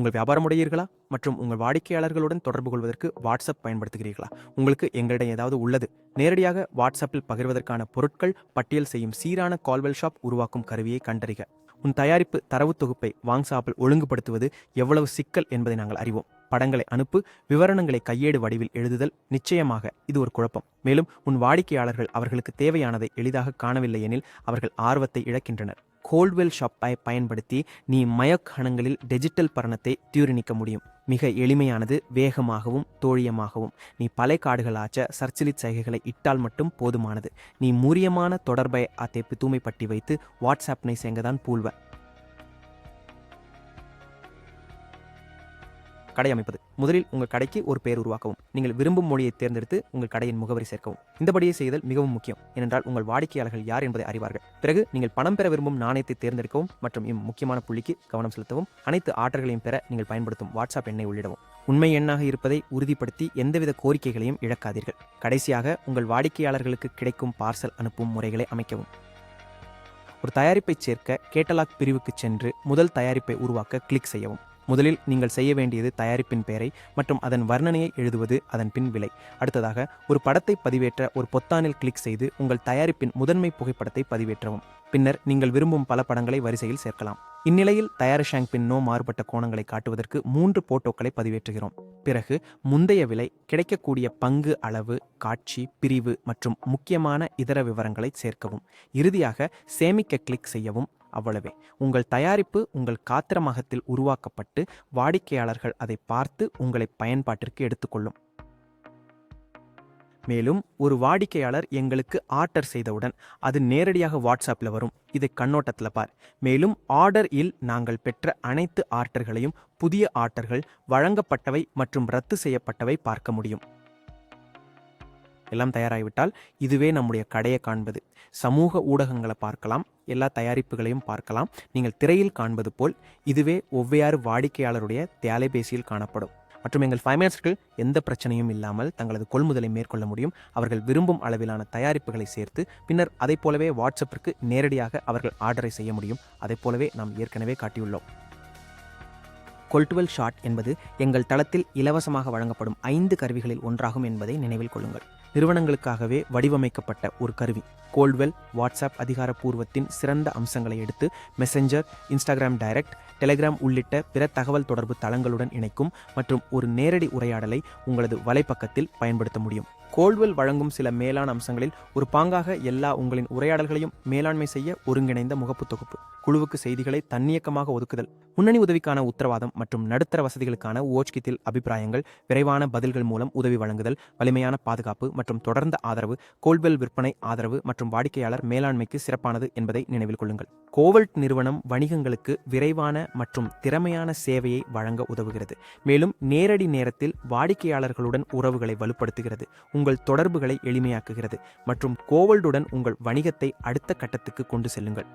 உங்கள் வியாபாரமுடையீர்களா மற்றும் உங்கள் வாடிக்கையாளர்களுடன் தொடர்பு கொள்வதற்கு வாட்ஸ்அப் பயன்படுத்துகிறீர்களா? உங்களுக்கு எங்களிடம் ஏதாவது உள்ளது? நேரடியாக வாட்ஸ்அப்பில் பகிர்வதற்கான பொருட்கள் பட்டியல் செய்யும் சீரான கால்வெல் ஷாப் உருவாக்கும் கருவியை கண்டறிக. உன் தயாரிப்பு தரவு தொகுப்பை வாங்ஸாப்பில் ஒழுங்குபடுத்துவது எவ்வளவு சிக்கல் என்பதை நாங்கள் அறிவோம். படங்களை அனுப்பு விவரணங்களை கையேடு வடிவில் எழுதுதல் நிச்சயமாக இது ஒரு குழப்பம். மேலும் உன் வாடிக்கையாளர்கள் அவர்களுக்கு தேவையானதை எளிதாக காணவில்லை எனில் அவர்கள் ஆர்வத்தை இழக்கின்றனர். கோல்ட்வெல் ஷாப்பை பயன்படுத்தி நீ மயக்கணங்களில் டிஜிட்டல் பரணத்தை தீர்ணிக்க முடியும். மிக எளிமையானது வேகமாகவும் தோழியமாகவும். நீ பல காடுகளாச்ச சர்ச்சிலித் சைகைகளை இட்டால் மட்டும் போதுமானது. நீ முரியமான தொடர்பை அத்தை தூய்மைப்பட்டி வைத்து வாட்ஸ்அப்னை செங்கதான் பூல்வ கடை அமைப்பது. முதலில் உங்கள் கடைக்கு ஒரு பெயர் உருவாக்கவும். நீங்கள் விரும்பும் மொழியை தேர்ந்தெடுத்து உங்கள் கடையின் முகவரி சேர்க்கவும். இந்தபடியே செய்தல் மிகவும் முக்கியம். ஏனென்றால் உங்கள் வாடிக்கையாளர்கள் யார் என்பதை அறிவார்கள். பிறகு நீங்கள் பணம் பெற விரும்பும் நாணயத்தை தேர்ந்தெடுக்கவும் மற்றும் இம் முக்கியமான புள்ளிக்கு கவனம் செலுத்தவும் அனைத்து ஆற்றல்களையும் பெற நீங்கள் பயன்படுத்தும் வாட்ஸ்அப் எண்ணை உள்ளிடவும். உண்மை எண்ணாக இருப்பதை உறுதிப்படுத்தி எந்தவித கோரிக்கைகளையும் இழக்காதீர்கள். கடைசியாக உங்கள் வாடிக்கையாளர்களுக்கு கிடைக்கும் பார்சல் அனுப்பும் முறைகளை அமைக்கவும். ஒரு தயாரிப்பை சேர்க்க கேட்டலாக் பிரிவுக்கு சென்று முதல் தயாரிப்பை உருவாக்க கிளிக் செய்யவும். முதலில் நீங்கள் செய்ய வேண்டியது தயாரிப்பின் பெயரை மற்றும் அதன் வர்ணனையை எழுதுவது அதன் பின் விலை. அடுத்ததாக ஒரு படத்தை பதிவேற்ற ஒரு பொத்தானில் கிளிக் செய்து உங்கள் தயாரிப்பின் முதன்மை புகைப்படத்தை பதிவேற்றவும். பின்னர் நீங்கள் விரும்பும் பல படங்களை வரிசையில் சேர்க்கலாம். இந்நிலையில் தயாரிஷாங் பின் நோ மாறுபட்ட கோணங்களை காட்டுவதற்கு மூன்று போட்டோக்களை பதிவேற்றுகிறோம். பிறகு முந்தைய விலை கிடைக்கக்கூடிய பங்கு அளவு காட்சி பிரிவு மற்றும் முக்கியமான இதர விவரங்களை சேர்க்கவும். இறுதியாக சேமிக்க கிளிக் செய்யவும் அவ்வளவே. உங்கள் தயாரிப்பு உங்கள் காத்திரமகத்தில் உருவாக்கப்பட்டு வாடிக்கையாளர்கள் அதை பார்த்து உங்களை பயன்பாட்டிற்கு எடுத்துக்கொள்ளும். மேலும் ஒரு வாடிக்கையாளர் எங்களுக்கு ஆர்டர் செய்தவுடன் அது நேரடியாக வாட்ஸ்அப்பில் வரும். இதை கண்ணோட்டத்தில் பார். மேலும் ஆர்டர் இல் நாங்கள் பெற்ற அனைத்து ஆர்டர்களையும் புதிய ஆர்டர்கள் வழங்கப்பட்டவை மற்றும் ரத்து செய்யப்பட்டவை பார்க்க முடியும். எல்லாம் தயாராகிவிட்டால் இதுவே நம்முடைய கடையை காண்பது. சமூக ஊடகங்களை பார்க்கலாம் எல்லா தயாரிப்புகளையும் பார்க்கலாம். நீங்கள் திரையில் காண்பது போல் இதுவே ஒவ்வையாறு வாடிக்கையாளருடைய தேலைபேசியில் காணப்படும். மற்றும் எங்கள் ஃபைனான்ஸ்கள் எந்த பிரச்சனையும் இல்லாமல் தங்களது கொள்முதலை மேற்கொள்ள முடியும். அவர்கள் விரும்பும் அளவிலான தயாரிப்புகளை சேர்த்து பின்னர் அதைப் போலவே வாட்ஸ்அப்பிற்கு நேரடியாக அவர்கள் ஆர்டரை செய்ய முடியும். அதைப் போலவே நாம் ஏற்கனவே காட்டியுள்ளோம். கொல்டுவெல் ஷாட் என்பது எங்கள் தளத்தில் இலவசமாக வழங்கப்படும் ஐந்து கருவிகளில் ஒன்றாகும் என்பதை நினைவில் கொள்ளுங்கள். நிறுவனங்களுக்காகவே வடிவமைக்கப்பட்ட ஒரு கருவி. கோல்ட்வெல் வாட்ஸ்அப் அதிகாரப்பூர்வத்தின் சிறந்த அம்சங்களை எடுத்து மெசஞ்சர் இன்ஸ்டாகிராம் டைரக்ட் டெலிகிராம் உள்ளிட்ட பிற தகவல் தொடர்பு தளங்களுடன் இணைக்கும் மற்றும் ஒரு நேரடி உரையாடலை உங்களது வலைப்பக்கத்தில் பயன்படுத்த முடியும். கோல்வெல் வழங்கும் சில மேலான அம்சங்களில் ஒரு பாங்காக எல்லா உங்களின் உரையாடல்களையும் மேலாண்மை செய்ய ஒருங்கிணைந்த முகப்பு தொகுப்பு குழுவுக்கு செய்திகளை தன்னியக்கமாக ஒதுக்குதல் முன்னணி உதவிக்கான உத்தரவாதம் மற்றும் நடுத்தர வசதிகளுக்கான ஓச்கித்தில் அபிப்பிராயங்கள் விரைவான பதில்கள் மூலம் உதவி வழங்குதல் வலிமையான பாதுகாப்பு மற்றும் தொடர்ந்த ஆதரவு கோல்வெல் விற்பனை ஆதரவு மற்றும் வாடிக்கையாளர் மேலாண்மைக்கு சிறப்பானது என்பதை நினைவில் கொள்ளுங்கள். கோவல்ட் நிறுவனம் வணிகங்களுக்கு விரைவான மற்றும் திறமையான சேவையை வழங்க உதவுகிறது மேலும் நேரடி நேரத்தில் வாடிக்கையாளர்களுடன் உறவுகளை வலுப்படுத்துகிறது. உங்கள் தொடர்புகளை எளிமையாக்குகிறது மற்றும் கோவல்டுடன் உங்கள் வணிகத்தை அடுத்த கட்டத்துக்கு கொண்டு செல்லுங்கள்.